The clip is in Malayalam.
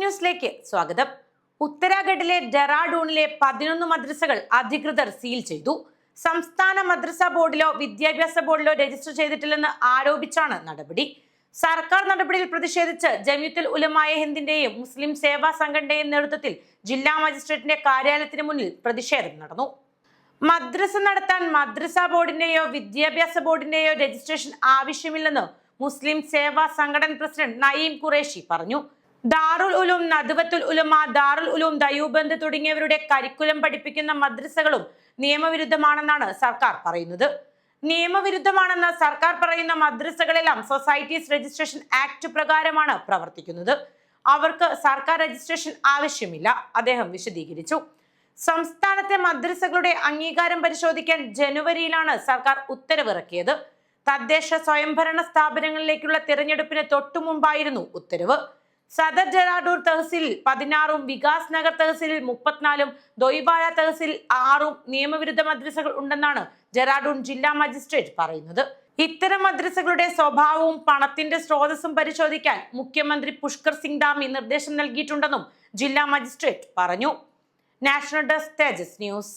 ന്യൂസിലേക്ക് സ്വാഗതം. ഉത്തരാഖണ്ഡിലെ ഡെറാഡൂണിലെ പതിനൊന്ന് മദ്രസകൾ അധികൃതർ സീൽ ചെയ്തു. സംസ്ഥാന മദ്രസ ബോർഡിലോ വിദ്യാഭ്യാസ ബോർഡിലോ രജിസ്റ്റർ ചെയ്തിട്ടില്ലെന്ന് ആരോപിച്ചാണ് നടപടി. സർക്കാർ നടപടിയിൽ പ്രതിഷേധിച്ച് ജമിയത്തുൽ ഉലമായ ഹിന്ദിന്റെയും മുസ്ലിം സേവാ സംഘടനയും നേതൃത്വത്തിൽ ജില്ലാ മജിസ്ട്രേറ്റിന്റെ കാര്യാലയത്തിന് മുന്നിൽ പ്രതിഷേധം നടന്നു. മദ്രസ നടത്താൻ മദ്രസ ബോർഡിന്റെയോ വിദ്യാഭ്യാസ ബോർഡിന്റെയോ രജിസ്ട്രേഷൻ ആവശ്യമില്ലെന്ന് മുസ്ലിം സേവാ സംഘടന പ്രസിഡന്റ് നയീം ഖുറേഷി പറഞ്ഞു. ദാറുൽ ഉലൂം നദ്വത്തുൽ ഉലുമ ദാറുൽ ഉലൂം ദയൂബന്ദ് തുടങ്ങിയവരുടെ കരിക്കുലം പഠിപ്പിക്കുന്ന മദ്രസകളും നിയമവിരുദ്ധമാണെന്നാണ് സർക്കാർ പറയുന്നത്. നിയമവിരുദ്ധമാണെന്ന് സർക്കാർ പറയുന്ന മദ്രസകളെല്ലാം സൊസൈറ്റീസ് രജിസ്ട്രേഷൻ ആക്ട് പ്രകാരമാണ് പ്രവർത്തിക്കുന്നത്. അവർക്ക് സർക്കാർ രജിസ്ട്രേഷൻ ആവശ്യമില്ല. അദ്ദേഹം വിശദീകരിച്ചു. സംസ്ഥാനത്തെ മദ്രസകളുടെ അംഗീകാരം പരിശോധിക്കാൻ ജനുവരിയിലാണ് സർക്കാർ ഉത്തരവിറക്കിയത്. തദ്ദേശ സ്വയംഭരണ സ്ഥാപനങ്ങളിലേക്കുള്ള തിരഞ്ഞെടുപ്പിന് തൊട്ടു മുമ്പായിരുന്നു ഉത്തരവ്. സദർ ഡെറാഡൂർ തഹസിൽ പതിനാറും വികാസ് നഗർ തഹസിലിൽ മുപ്പത്തിനാലും ദൊയ്ബാല തഹസിൽ ആറും നിയമവിരുദ്ധ മദ്രസകൾ ഉണ്ടെന്നാണ് ജറാഡൂൺ ജില്ലാ മജിസ്ട്രേറ്റ് പറയുന്നത്. ഇത്തരം മദ്രസകളുടെ സ്വഭാവവും പണത്തിന്റെ സ്രോതസ്സും പരിശോധിക്കാൻ മുഖ്യമന്ത്രി പുഷ്കർ സിംഗ് ധാമി നിർദ്ദേശം നൽകിയിട്ടുണ്ടെന്നും ജില്ലാ മജിസ്ട്രേറ്റ് പറഞ്ഞു. National desk Tejas news.